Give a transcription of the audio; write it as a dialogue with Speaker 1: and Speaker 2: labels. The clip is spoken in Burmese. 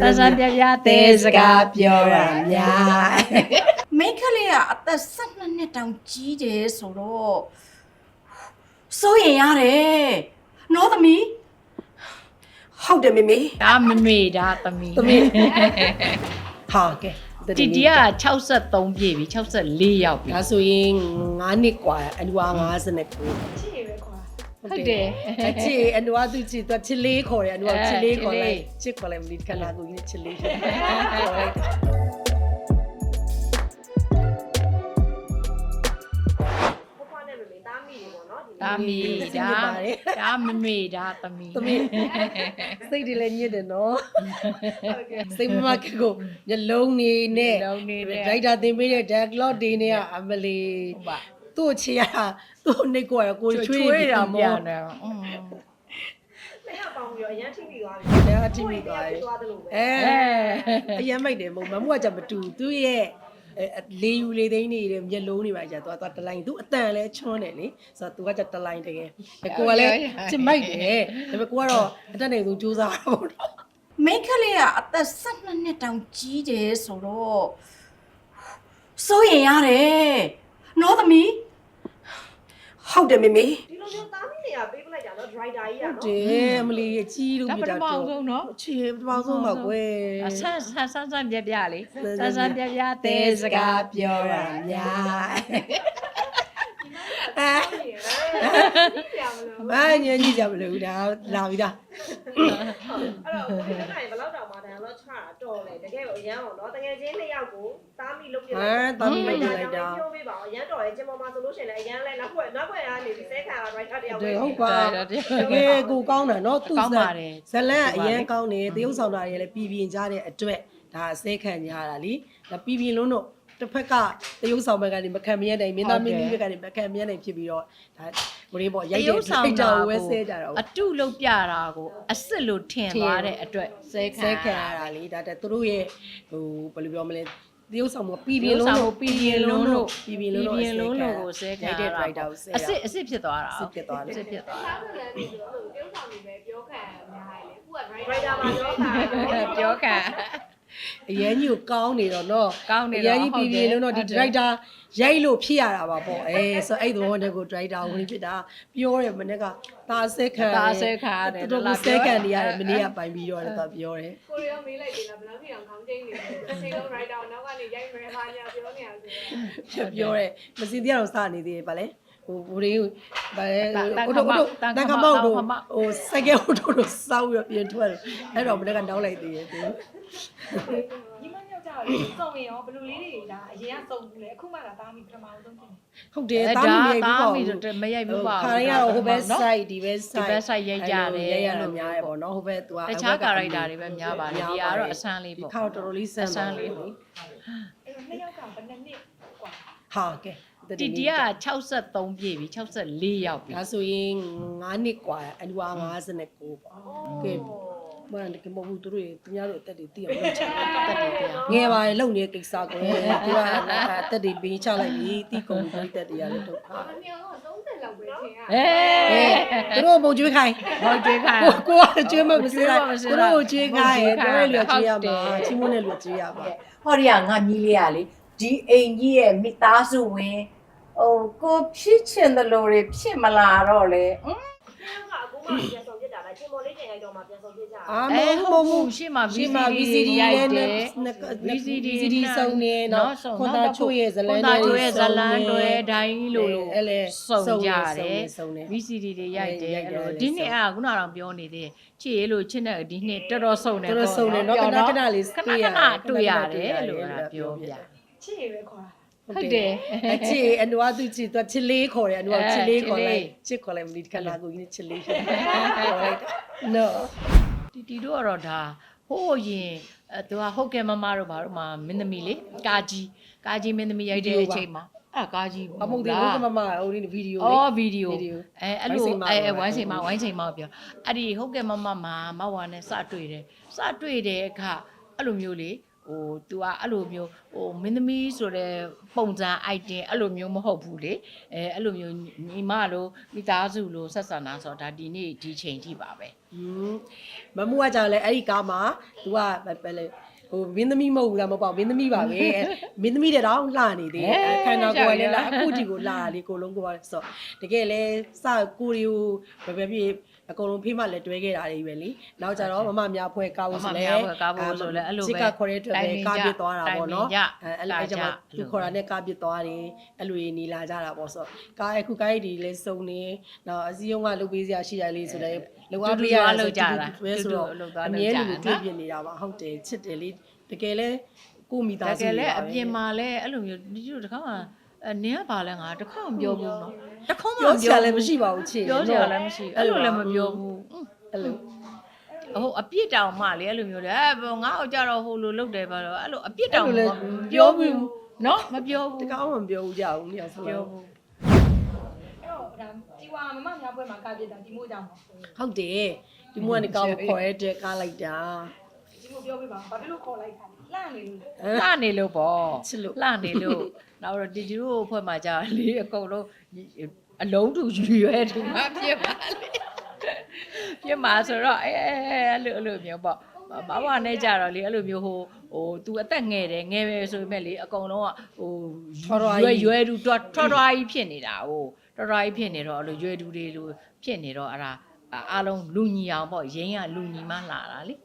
Speaker 1: ဆန်းဆန်းပြပြသေးစကားပြောရများ
Speaker 2: မိန်းကလေးကအသက်12နှစ်တောင်ကြီးတယ်ဆိုတော့စိုးရင်ရတယ်နော်သမီး
Speaker 3: ဟုတ်တယ်မေမေ
Speaker 1: ဒါမမေဒါသမီး
Speaker 3: သမီးဟာကဲ
Speaker 1: တီတီက63ပြည့်ပြီ64ရောက်ပြီ
Speaker 3: ဒါဆိုရင်9နှစ်กว่าအလူအား59
Speaker 1: ဟုတ်တယ်
Speaker 3: အချစ်အနွားသူချစ်သူချစ်လေးခေါ်တယ်အနွားချစ်လေးခေါ်လိုက်
Speaker 1: ချစ်လေး
Speaker 3: ချစ်ခေါ်လိုက်မလီခန္ဓာကိုယ်ကြီးချစ်လေးခေါ်လိုက်
Speaker 1: ဒါမီဒါဒါမမေဒါသမီး
Speaker 3: သမီးစိတ်တွေလည်းညစ်တယ်နော်စိတ်မမကကိုမျက်လုံးနေနဲ့
Speaker 1: လုံးနေတဲ့
Speaker 3: ဒိုက်တာသင်ပေးတဲ့ dialogue တွေနဲ့ကအမလီ
Speaker 1: ဟုတ်ပါ
Speaker 3: သူ့ချီရတာသူ့နှိတ်ကိုရကိုချွေး
Speaker 1: ချွေးတာ
Speaker 3: မော
Speaker 1: ပြန်တယ်อืม
Speaker 3: လည်းအထိမိသွားပြီအဲအရင်မိုက်တယ်မဟုတ်မမကကြမတူသူ့ရဲ့အဲလေယူလေသိန်းနေတဲ့မျက်လုံးတွေပါကြာသွားသွားတလိုင်းသူအတန်လဲချွန်းတယ်လေဆိုတော့သူကကြတလိုင်းတကယ်ကိုကလည်းချစ်မိုက်တယ်ဒါပေမဲ့ကိုကတော့အတက်နေသူစူးစမ်းတာပေါ့နော်
Speaker 2: မိန်းကလေးကအသက်12နှစ်တောင်ကြီးတယ်ဆိုတော့စိုးရင်ရတယ် နော်သမီး
Speaker 3: ဟုတ်တယ်မေမေ
Speaker 4: ဒီလိုမျိုးသားမိနေရပေးပလိုက်တာနော်ဒရို
Speaker 3: က်
Speaker 4: တာကြီးอ่ะ
Speaker 3: နော်တယ်အမလီရဲ့ကြီးလို့
Speaker 1: ဒါ
Speaker 3: ပ
Speaker 1: မိထ
Speaker 3: တာ
Speaker 1: မအောင်ဆုံးနော်
Speaker 3: ချေပထမဆုံးပါကွယ်
Speaker 1: အဆန်းဆန်းဆန်းဆန်းပြပြလေဆန်းဆန်းပြပြတဲစကားပြောရညာ
Speaker 5: ဟုတ်တယ်ဟုတ်တ
Speaker 4: ယ်
Speaker 1: မ
Speaker 3: လို့မညဉ့်ကြီးကြမလို့ဒါလာပြီလား
Speaker 4: အဲ့တော့ဒီတိုင်းဘယ်လောက်တောင် တာတော်လေတကယ်ကိုအရန်အောင်နော်တကယ်ချင်းနှစ်ယောက်ကိုသားမိလုပ်ပြ
Speaker 3: လိုက်အဲသားမိလုပ်ပြလိုက်တာ
Speaker 4: ပြောပေးပါအောင်အရန်တော်ရဲ့ကျမမဆိုလို့ရှိရင်လည်းအရန်လဲနောက်ခွက်နောက်ခွက်ကနေဒီစဲခံရ writer တယောက်ပဲ
Speaker 3: ဟုတ်ပါ
Speaker 1: တ
Speaker 3: ကယ်ကိုကောင်းတာနော်သူ့
Speaker 1: ဇက်
Speaker 3: ဇလန်ကအရန်ကောင်းတယ်တရုပ်ဆောင်တာတွေလည်းပြည်ပြင်ကြတဲ့အတွက်ဒါစဲခံကြရတာလीဒါပြည်ပြင်လုံးတော့ တစ်ဖက်ကတရုပ်ဆောင်ဘက်ကနေမခံမရနိုင်မင်းသားမင်းကြီးဘက်ကနေမခံမရနိုင်ဖြစ်ပြီးတော့ဒါဟိုလေးပေါ့ရိုက်တဲ့ဖိတ်တာကိုပဲဆဲကြတာ
Speaker 1: အတုလုပ်ပြတာကိုအစ်စ်လို့ထင်သွားတဲ့အတွက်ဆဲခံ
Speaker 3: ဆဲခံရတာလေဒါတဲ့သူတို့ရဲ့ဟိုဘယ်လိုပြောမလဲတရုပ်ဆောင်ကပြည်ပြင်းလုံးလို့
Speaker 1: ပြည်ပြင်းလုံးလို့
Speaker 3: ပြည်ပြင်းလုံးလို့
Speaker 1: ပြည်ပြင်းလုံးလို့ကိုဆဲခံ
Speaker 3: ရိုက်တဲ့ driver ကိုဆဲ
Speaker 1: အစ်စ်အစ်စ်ဖြစ်သွားတာ
Speaker 3: အစ်စ်ဖြစ်သွားတယ်
Speaker 1: အစ်စ်ဖြစ်သွားတာ
Speaker 4: driver မှာပြောတာ
Speaker 1: ပြောခံ
Speaker 3: အ ရန်ကြီးကိုကောင်းနေတော့เนาะ
Speaker 1: ကောင်းနေ
Speaker 3: အ
Speaker 1: တော့
Speaker 3: ရန်ကြီးပြည်ပြင်းလုံးတော့ဒီ
Speaker 1: ဟုတ်
Speaker 3: ဒ
Speaker 1: တယ်
Speaker 3: ရိုက်တာရိုက်လို့ဖြစ်ရတာပါပေါ့အဲဆိုအဲ့သဘောတည်းကိုဒရိုက်တာဝင်ဖြစ်တာပြောတယ်မနေ့ကตาဆဲခံ
Speaker 1: ตาဆဲခံရတယ်
Speaker 3: တော်
Speaker 1: လာ
Speaker 3: တော်ဆဲခံနေရတယ်မနေ့ကပိုင်ပြီးတော့လည်းသူပြောတယ်
Speaker 6: ကိုရီးယားမေးလိုက်တယ်လားဘယ်လောက်ထိအောင်ခေါင်းကျင်းနေလဲတစ်ချိန်လုံး writer နောက်ကနေရိုက်မယ်ဟာညာပြောနေရဆိုတော့
Speaker 3: ပြောတယ်မစီတရားတော့စနေသေးတယ်ဗာလဲ ဟိုဘိုးလေးဗာလဲ
Speaker 1: တန်
Speaker 3: ဟို
Speaker 1: ခ
Speaker 3: တို့
Speaker 1: မောက်
Speaker 3: တို့
Speaker 1: တန်ခ
Speaker 3: တန်ခ
Speaker 1: မော
Speaker 3: မော
Speaker 1: က်
Speaker 3: က်တို့
Speaker 1: တန်ခမောက်
Speaker 3: ဟိုစိုက်ကဲဟိုတို့တို့စောက်ပြီးပြင်ထွက်တယ်အဲ့တော့မနေ့ကတောင်းလိုက်သေးတယ်သူ
Speaker 6: ညီမညောက်ကြတော့စုံရင်ရောဘယ်လိုလေးတွေဒါအရင်ကစုံဘူးလေအခုမှသာသားမိပထမအောင်ဆုံးဖြစ်နေ
Speaker 3: ဟုတ်တယ်
Speaker 1: အဲ
Speaker 3: တားမရိုက်ဘူးပေါ့
Speaker 1: တားမိတော့မရိုက်ဘူးပေါ့
Speaker 3: ခါရကတော့ဟိုဘက် site ဒီဘက် site
Speaker 1: ဒီဘက် site ရိုက်ကြတယ်
Speaker 3: ရိုက်ရတာများတယ်ပေါ့နော်ဟိုဘက်သူက
Speaker 1: တခြား character တွေပဲများပါတယ်ဒီကတော့အဆန်းလေးပေါ့
Speaker 3: ဒီခါတော့တော်တော်လေးဆန်း
Speaker 1: အဆန်းလေး
Speaker 3: ပေါ့
Speaker 6: အဲ့တော့နှစ်ယောက်ကဘယ်နှစ်နှစ်กว่า
Speaker 3: ဟာကဲ
Speaker 1: တီတီက63ပြည့်ပြီ64ရောက်ပြီ
Speaker 3: ဒါဆိုရင်9နှစ်กว่าအလူအား59ပေါ့ကဲမန်ကမဟုတ်ဘူးသူတို့သူများတို့အသက်တွေသိအောင်လုပ်ချင်တယ်
Speaker 1: တက်တယ်ပြန်
Speaker 3: ငယ်ပါလေလုံနေတဲ့ကိစ္စကိုသူကအသက်တွေပေးချလိုက်ပြီတီးကုန်ပြီးတက်တရားလည်းဒုက္ခ
Speaker 6: နှစ်ယောက်က30လောက်ပဲထင်ရ
Speaker 1: အဲ
Speaker 3: သူတို့ပုံကျွေးခိုင်း
Speaker 1: ဟောကျွေးခိုင်း
Speaker 3: ကိုကိုကကျွေးမမစလိုက်
Speaker 1: မစ
Speaker 3: သူ
Speaker 1: လိုက်
Speaker 3: တို့ကျွေးခိုင်း
Speaker 1: ကျွေးခို
Speaker 3: ပြော
Speaker 1: င်း
Speaker 3: ရလျော်ကျွေးရ
Speaker 1: ဟုတ်တ
Speaker 3: မှာ
Speaker 1: ယ်
Speaker 3: ချီးမွမ်းတဲ့လူကျွေးရမှာ
Speaker 7: ဟောဒီကငါညီလေးကလေဒီအိမ်ကြီးရဲ့မိသားစုဝင် ဟိုကိုဖြစ်ချင်တယ်လို့တွေဖြစ်မလာတော့လေဟမ်
Speaker 4: နှစ်ယောက်ကအခုမှပြန်ဆောင်ပြစ်တာလားကျင်ပေါ်လေးကျင်လိုက်တော့မှပြန်ဆောင်ပြစ်ကြတာ
Speaker 3: အာမ
Speaker 1: အဲ
Speaker 3: ဟုတ်
Speaker 1: ဟုတ်
Speaker 3: ဘူး
Speaker 1: ဘူးရှေ့မှာ
Speaker 3: ရှင်းမှာ
Speaker 1: VCD
Speaker 3: VCD
Speaker 1: ရို
Speaker 3: ရို
Speaker 1: က်
Speaker 3: က်
Speaker 1: တ
Speaker 3: တယ်
Speaker 1: ယ်
Speaker 3: VCD
Speaker 1: VCD
Speaker 3: VCD စုံနေနော်
Speaker 1: စုံ
Speaker 3: ခွန်သားချို့ရဲ့ဇလန်
Speaker 1: ခွန်သားချို့ရဲ့ဇလန်တွေဒိုင်းလို့လို့
Speaker 3: အဲ့လေ
Speaker 1: စုံကြတယ်
Speaker 3: စုံနေ
Speaker 1: VCD တွေရိုက်တယ်
Speaker 3: ရိုက်တယ်
Speaker 1: အဲ့လိုဒီနှစ်ကခုနကတော့ပြောနေသေးတယ်ချစ်ရလို့ချစ်တဲ့ဒီနှစ်တော်တော်စုံတယ်
Speaker 3: တော်တော်စုံတယ်နော်ခဏခဏလေး
Speaker 1: ခဏခဏတွေ့ရတယ်လို့အဲ့ဒါပြောပြ
Speaker 6: ချစ်ရပဲခေါ်တာ
Speaker 1: ဟုတ်တယ်
Speaker 3: အချစ်အနွားသူချစ်သူချစ်လေးခေါ်တယ်အနွားချစ်လေးခေါ်လို
Speaker 1: ချစ်လေး
Speaker 3: က်ချစ်ခေါ်လိုက်မလို့ခဏကိုကြီးချစ်လေးခေါ်လိုက်နော်
Speaker 1: တီတီတို့ကတော့ဒါဟိုးရင်အဲသူကဟုတ်ကဲမမတို့ဘာတို့မှမင်းသမီးလေကာကြီးကာကြီးမင်းသမီးရိုက်တဲ့အချိန်မှာအဲ့ကာကြီး
Speaker 3: အမဟုတ်သေးဘူးကမမဟိုဒီဗီဒီယိုလေး
Speaker 1: အော်ဗီဒီယို
Speaker 3: ဗီဒီယို
Speaker 1: အဲအဲ့လို
Speaker 3: ဝိုင်းစိန်မ
Speaker 1: အဲ
Speaker 3: လို့
Speaker 1: ဝိုင်းချိန်မှာဝိုင်းချိန်မှာပြောအဲ့ဒီဟုတ်ကဲမမမှာမဝါနဲ့စတွေ့တယ်စတွေ့တဲ့အခါအဲ့လိုမျိုးလေ ဟို तू อ่ะအဲ့လိုမျိုးဟိုမင်းသမီးဆိုတဲ့ပုံစံ item အဲ့လိုမျိုးမဟုတ်ဘူးလေအဲအဲ့လိုမျိုးညီမလိုမိသားစုလိုဆက်ဆံတာဆိုတော့ဒါဒီနေ့ဒီချိန်ထိပါပဲ
Speaker 3: ဟွန်း မမှုကကြောင့်လဲအဲ့ဒီကားမှာ तू ကပဲလေဟိုမင်းသမီးမဟုတ်ဘူးလားမပေါ့မင်းသမီးပါပဲအဲ့မင်းသမီးတဲ့တော့လှနေသေးတယ်အဲ့ခန္ဓာကိုယ်ကလည်းလားအခုဒီကိုလှတာလေကိုလုံးကိုပါဆိုတကယ်လဲစကိုရီကိုဘယ်ပဲဖြစ် အကုန်လုံးဖေးမှလည်းတွဲခဲ့တာတွေပဲလीနောက်ကြတော့မမများဖွဲကားဖို့ဆိုလဲ
Speaker 1: မမများဖွဲ့ကားဖို့ဆိုလဲအဲ့လိုပဲ
Speaker 3: စစ်ကခေါ်တဲ့အတွက်ပဲကားပြစ်သွားတာပေါ့နော်
Speaker 1: တိုင်ပင်ကြ
Speaker 3: အဲအဲ့လိုအဲ့ကြောင့်သူခေါ်တာနဲ့ကားပြစ်သွားတယ်အဲ့လိုနေလာကြတာပေါ့ဆိုကားအခုကားရည်ဒီလဲစုံနေနောက်အစည်းအရုံးကလုပ်ပေးစရာရှိတယ်လေဆိုလဲလုံအားပေးရတာပဲဆိုတော့အမြဲတမ်းတွေ့ပြနေတာပါဟုတ်တယ်ချစ်တယ်လေတကယ်လဲကိုမိ
Speaker 1: တ
Speaker 3: သားစု
Speaker 1: ကယ်လဲအပြင်မှာလဲအဲ့လိုမျိုးဒီလိုတခါမှ အဲနင်းကပါလဲငါတခါမှပြောဘူးနော်တခါမှ
Speaker 3: ပြော
Speaker 1: မ
Speaker 3: စ
Speaker 1: ပြော
Speaker 3: ရာ
Speaker 1: ဘူး
Speaker 3: လည်းမရှိပါဘူးချစ်
Speaker 1: ပြောစရာလည်းမရှိအဲ့လိုလည်းမပြောဘူး
Speaker 3: အဲ့လို
Speaker 1: ဟိုအပြစ်တောင်မှလေအဲ့လိုမျိုးလေအဲငါ့ကိုကြတော့ဟိုလိုလုပ်တယ်ပါတော့အဲ့လိုအပြစ်တောင်
Speaker 3: အဲ့လို
Speaker 1: မ
Speaker 3: လည်း
Speaker 1: ပြောဘူးနော်မပြော
Speaker 3: တ
Speaker 1: ဘူး
Speaker 3: ကောင်းမှမပြောဘူးကြဘူးညောင်ဆို
Speaker 1: ပြော
Speaker 3: တော့
Speaker 1: ဘူး
Speaker 6: အဲ့တော့ဒါဒီဝါမမများပွဲမှာကားပြစ်တာဒီမို့ကြောင့်ပါ
Speaker 3: ဟုတ်တယ်ဒီမွကနေကောင်းခေါ်ရတဲ့ကားလိုက်တာ
Speaker 6: ဒီမို့ပြောပြပါဘာဖြစ်လို့ခေါ်လိုက်တာလဲ လှနေလို့
Speaker 1: လှနေလို့ပေါ့
Speaker 3: ချစ်လို့
Speaker 1: လှနေလို့နောက်တော့ဒီဒီတို့အဖွဲ့မှာကြာလေအကုန်လုံးအလုံးတူရွရွယ်တူမှပြစ်ပါလေပြစ်မှာဆိုတော့အဲအဲ့လိုအဲ့လိုမျိုးပေါ့ဘာဝနဲ့ကြတော့လေအဲ့လိုမျိုးဟိုဟို तू အသက်ငယ်တယ်ငယ်ပဲဆိုပေမဲ့လေအကုန်လုံးကဟိုရွယ်ရွယ်တူထွားထွားကြီးဖြစ်နေတာဟိုထွားထွားကြီးဖြစ်နေတော့အဲ့လိုရွယ်တူတွေလိုဖြစ်နေတော့အဲ့ဒါအားလုံးလူညီအောင်ပေါ့ရင်းကလူညီမှလာတာလေ